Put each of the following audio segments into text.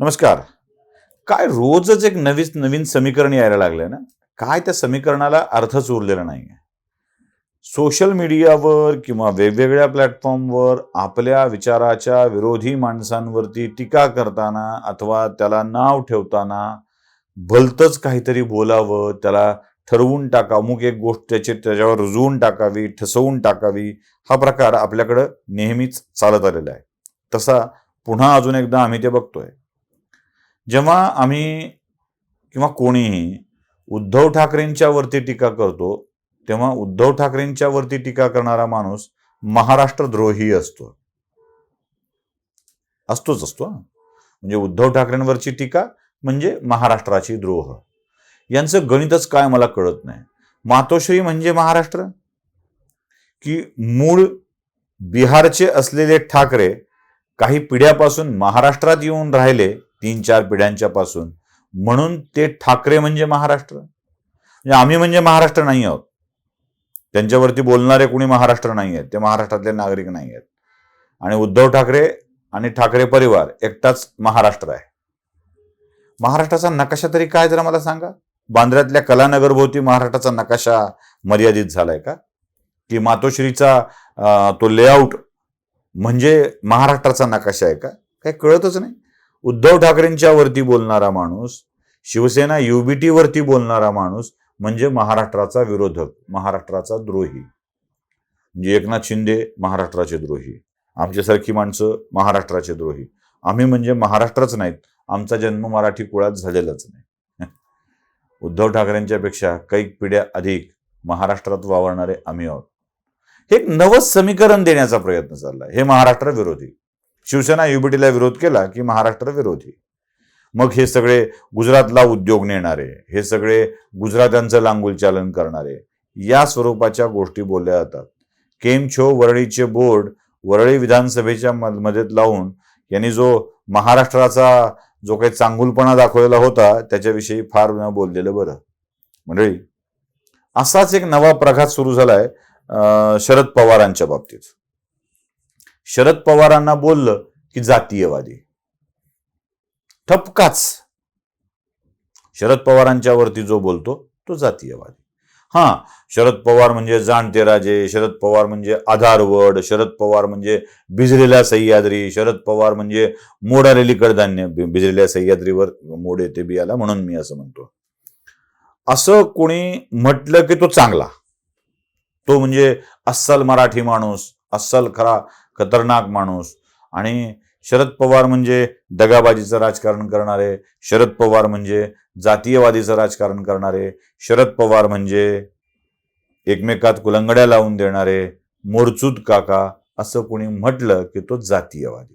नमस्कार. काय रोजच एक नवीन नवीन समीकरण यायला लागलंय ना? काय त्या समीकरणाला अर्थच उरलेला नाही सोशल मीडियावर किंवा वेगवेगळ्या प्लॅटफॉर्मवर आपल्या विचाराच्या विरोधी माणसांवरती टीका करताना अथवा त्याला नाव ठेवताना भलतंच काहीतरी बोलावं त्याला ठरवून टाका अमुक एक गोष्ट त्याची त्याच्यावर रुजवून टाकावी ठसवून टाकावी हा प्रकार आपल्याकडं नेहमीच चालत आलेला आहे. तसा पुन्हा अजून एकदा आम्ही ते बघतोय. जेव्हा आम्ही किंवा कोणीही उद्धव ठाकरेंच्या वरती टीका करतो तेव्हा उद्धव ठाकरेंच्या वरती टीका करणारा माणूस महाराष्ट्र द्रोही असतो. असतोच असतो म्हणजे उद्धव ठाकरेंवरची टीका म्हणजे महाराष्ट्राची द्रोह. यांचं गणितच काय मला कळत नाही. मातोश्री म्हणजे महाराष्ट्र? की मूळ बिहारचे असलेले ठाकरे काही पिढ्यापासून महाराष्ट्रात येऊन राहिले तीन चार पिढ्यांच्या पासून म्हणून ते ठाकरे म्हणजे महाराष्ट्र. म्हणजे आम्ही म्हणजे महाराष्ट्र नाही आहोत. त्यांच्यावरती बोलणारे कोणी महाराष्ट्र नाही आहेत. ते महाराष्ट्रातले नागरिक नाही आहेत. आणि उद्धव ठाकरे आणि ठाकरे परिवार एकटाच महाराष्ट्र आहे. महाराष्ट्राचा नकाशा तरी काय जरा मला सांगा? बांद्र्यातल्या कलानगरभोवती महाराष्ट्राचा नकाशा मर्यादित झालाय का? की मातोश्रीचा तो लेआउट म्हणजे महाराष्ट्राचा नकाशा आहे का? काही कळतच नाही. उद्धव ठाकरेंच्या वरती बोलणारा माणूस शिवसेना युबीटी वरती बोलणारा माणूस म्हणजे महाराष्ट्राचा विरोधक महाराष्ट्राचा द्रोही. म्हणजे एकनाथ शिंदे महाराष्ट्राचे द्रोही. आमच्यासारखी माणसं महाराष्ट्राचे द्रोही. आम्ही म्हणजे महाराष्ट्रच नाहीत. आमचा जन्म मराठी कुळात झालेलाच नाही. उद्धव ठाकरेंच्या पेक्षा कैक पिढ्या अधिक महाराष्ट्रात वावरणारे आम्ही आहोत. हे एक नवं समीकरण देण्याचा प्रयत्न चालला हे महाराष्ट्र विरोधी. शिवसेना युबीटीला विरोध केला की महाराष्ट्र विरोधी? मग हे सगळे गुजरातला उद्योग नेणारे हे सगळे गुजरात्यांचं लांगुल चालन करणारे या स्वरूपाच्या गोष्टी बोलल्या जातात. केम छो वरळीचे बोर्ड वरळी विधानसभेच्या म- मध्येत लावून यांनी जो महाराष्ट्राचा जो काही चांगुलपणा दाखवलेला होता त्याच्याविषयी फार न बोललेलं बरं. मंडळी असाच एक नवा प्रघात सुरू झालाय शरद पवारांच्या बाबतीत. शरद पवारांना बोललं की जातीयवादी. ठपकाच. शरद पवारांच्या वरती जो बोलतो तो जातीयवादी. हा शरद पवार म्हणजे जाणते राजे शरद पवार म्हणजे आधारवड शरद पवार म्हणजे भिजलेल्या सह्याद्री शरद पवार म्हणजे मोडालेली कडधान्य भिजलेल्या सह्याद्रीवर मोड येते बियाला म्हणून मी असं म्हणतो. असं कोणी म्हटलं की तो चांगला. तो म्हणजे अस्सल मराठी माणूस अस्सल खरा खतरनाक माणूस. आणि शरद पवार म्हणजे दगाबाजीचं राजकारण करणारे शरद पवार म्हणजे जातीयवादीचं राजकारण करणारे शरद पवार म्हणजे एकमेकात कुलंगड्या लावून देणारे मोरचूद काका असं कोणी म्हटलं की तो जातीयवादी.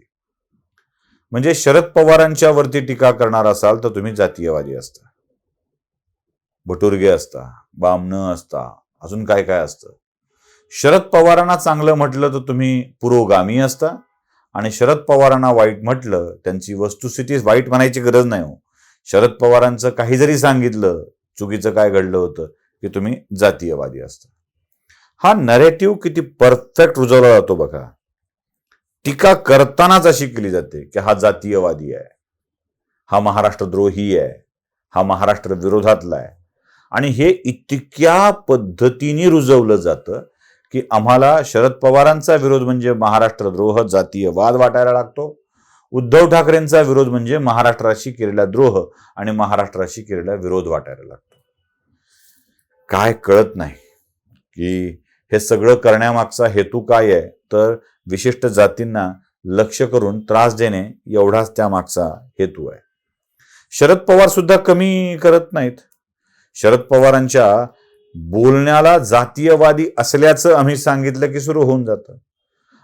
म्हणजे शरद पवारांच्या वरती टीका करणार असाल तर तुम्ही जातीयवादी असता. भटुर्गे असता बामणं असता अजून काय काय असतं? शरद पवारांना चांगलं म्हटलं तर तुम्ही पुरोगामी असता. आणि शरद पवारांना वाईट म्हटलं त्यांची वस्तुस्थिती वाईट म्हणायची गरज नाही हो. शरद पवारांचं काही जरी सांगितलं चुकीचं काय घडलं होतं की तुम्ही जातीयवादी असता. हा नरेटिव्ह किती परफेक्ट रुजवला जातो बघा. टीका करतानाच अशी केली जाते की हा जातीयवादी आहे. हा महाराष्ट्र द्रोही आहे. हा महाराष्ट्र विरोधातला आहे. आणि हे इतक्या पद्धतीने रुजवलं जातं की आम्हाला शरद पवारांचा विरोध म्हणजे महाराष्ट्र द्रोह जातीय वाद वाटायला लागतो. उद्धव ठाकरेंचा विरोध म्हणजे महाराष्ट्राशी केलेला द्रोह आणि महाराष्ट्राशी केलेला विरोध वाटायला लागतो. काय कळत नाही की हे सगळं करण्यामागचा हेतू काय आहे तर विशिष्ट जातींना लक्ष करून त्रास देणे एवढाच त्यामागचा हेतू आहे. शरद पवार सुद्धा कमी करत नाहीत. शरद पवारांच्या बोलण्याला जातीयवादी असल्याचं आम्ही सांगितलं की सुरू होऊन जातं.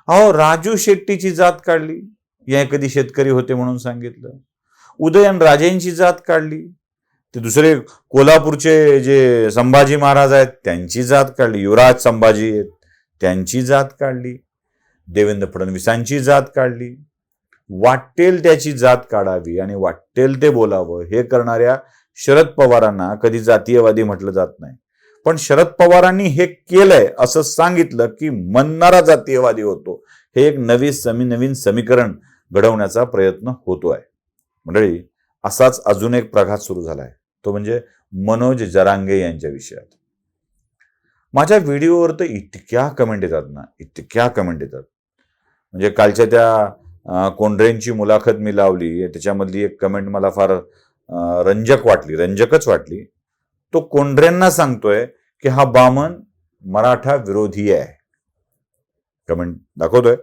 अहो राजू शेट्टीची जात काढली. या कधी शेतकरी होते म्हणून सांगितलं. उदयन राजेंची जात काढली. ते दुसरे कोल्हापूरचे जे संभाजी महाराज आहेत त्यांची जात काढली. युवराज संभाजी आहेत त्यांची जात काढली. देवेंद्र फडणवीसांची जात काढली. वाटेल त्याची जात काढावी आणि वाटेल ते बोलावं. हे करणाऱ्या शरद पवारांना कधी जातीयवादी म्हटलं जात नाही. पण शरद पवारांनी हे केलंय असं सांगितलं की म्हणणारा जातीयवादी होतो. हे एक नवी समी नवीन समीकरण घडवण्याचा प्रयत्न होतो आहे मंडळी असाच अजून एक प्रघात सुरू झालाय. तो म्हणजे मनोज जरांगे यांच्या विषयात. माझ्या व्हिडिओवर तर इतक्या कमेंट येतात ना इतक्या कमेंट येतात. म्हणजे कालच्या त्या कोंढरेंची मुलाखत मी लावली त्याच्यामधली एक कमेंट मला फार रंजक वाटली रंजकच वाटली. तो कोंढऱ्यांना सांगतोय की हा बामन मराठा विरोधी आहे. कमेंट दाखवतोय.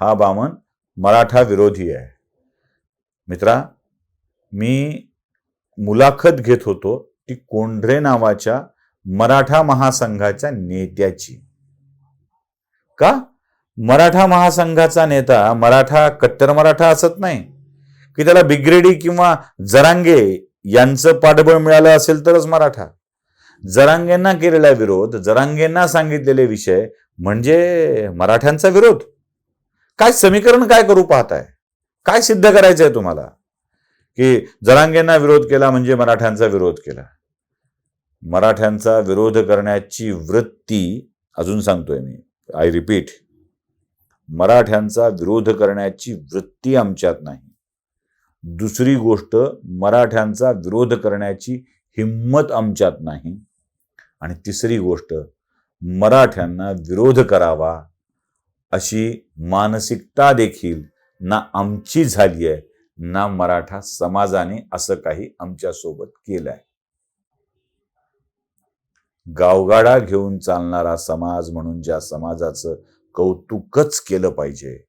हा बामन मराठा विरोधी आहे. मित्रा मी मुलाखत घेत होतो ती कोंढरे नावाच्या मराठा महासंघाच्या नेत्याची. का? मराठा महासंघाचा नेता मराठा कट्टर मराठा असत नाही. की त्याला बिग्रेडी किंवा जरांगे यांचं पाठबळ मिळालं असेल तरच मराठा. जरांगेंना केलेला विरोध जरांगेंना सांगितलेले विषय म्हणजे मराठ्यांचा विरोध. काय समीकरण काय करू पाहताय? काय सिद्ध करायचंय तुम्हाला? की जरांगेंना विरोध केला म्हणजे मराठ्यांचा विरोध केला. मराठ्यांचा विरोध करण्याची वृत्ती अजून सांगतोय मी आय रिपीट मराठ्यांचा विरोध करण्याची वृत्ती आमच्यात नाही. दुसरी गोष्ट मराठ्यांचा विरोध करण्याची हिंमत आमच्यात नाही. आणि तिसरी गोष्ट मराठ्यांना विरोध करावा अशी मानसिकता देखील ना आमची झाली आहे ना मराठा समाजाने असं काही आमच्यासोबत केलंय. गावगाडा घेऊन चालणारा समाज म्हणून ज्या समाजाचं कौतुकच केलं पाहिजे.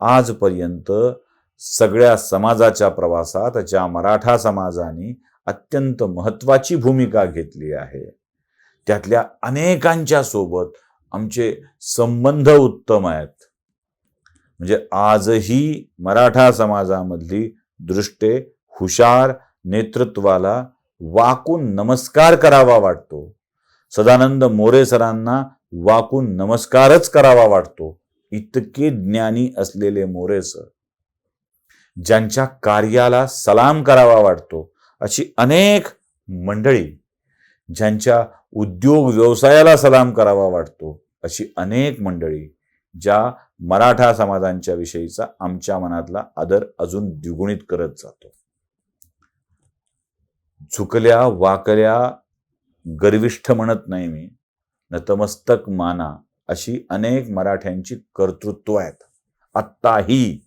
आजपर्यंत सगळ्या समाजाच्या प्रवासात ज्या मराठा समाजाने अत्यंत महत्त्वाची भूमिका घेतली आहे त्यातल्या अनेकांच्या सोबत आमचे संबंध उत्तम आहेत. म्हणजे आजही मराठा समाजामधली दृष्टे हुशार नेतृत्वाला वाकून नमस्कार करावा वाटतो. सदानंद मोरे सरांना वाकून नमस्कारच करावा वाटतो. इतके ज्ञानी असलेले मोरे सर. ज्यांच्या कार्याला सलाम करावा वाटतो अशी अनेक मंडळी ज्यांच्या उद्योग व्यवसायाला सलाम करावा वाटतो अशी अनेक मंडळी ज्या मराठा समाजांच्या विषयीचा आमच्या मनातला आदर अजून द्विगुणित करत जातो. झुकल्या वाकल्या गर्विष्ठ म्हणत नाही मी नतमस्तक माना अशी अनेक मराठ्यांची कर्तृत्व आहेत. आत्ताही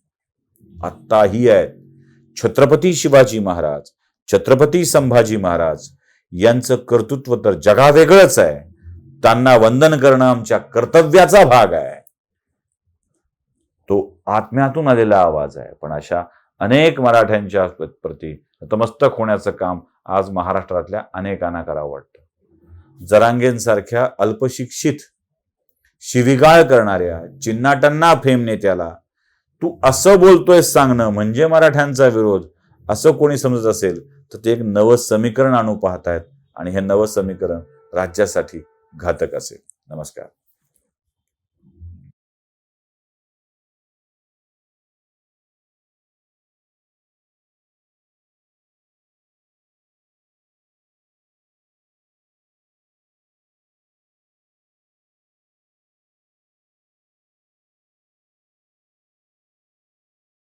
आत्ताही आहेत छत्रपती शिवाजी महाराज छत्रपती संभाजी महाराज यांचं कर्तृत्व तर जगावेगळंच आहे. त्यांना वंदन करणं आमच्या कर्तव्याचा भाग आहे. तो आत्म्यातून आलेला आवाज आहे. पण अशा अनेक मराठ्यांच्या प्रती नतमस्तक होण्याचं काम आज महाराष्ट्रातल्या अनेकांना करावं वाटतं. जरांगेंसारख्या अल्पशिक्षित शिविगाळ करणाऱ्या चिन्नाटांना फेम नेत्याला तू असं बोलतोय सांगणं म्हणजे मराठ्यांचा विरोध. असं कोणी समजत असेल तर ते एक नवं समीकरण आणू पाहतायत. आणि हे नवं समीकरण राज्यासाठी घातक असेल. नमस्कार.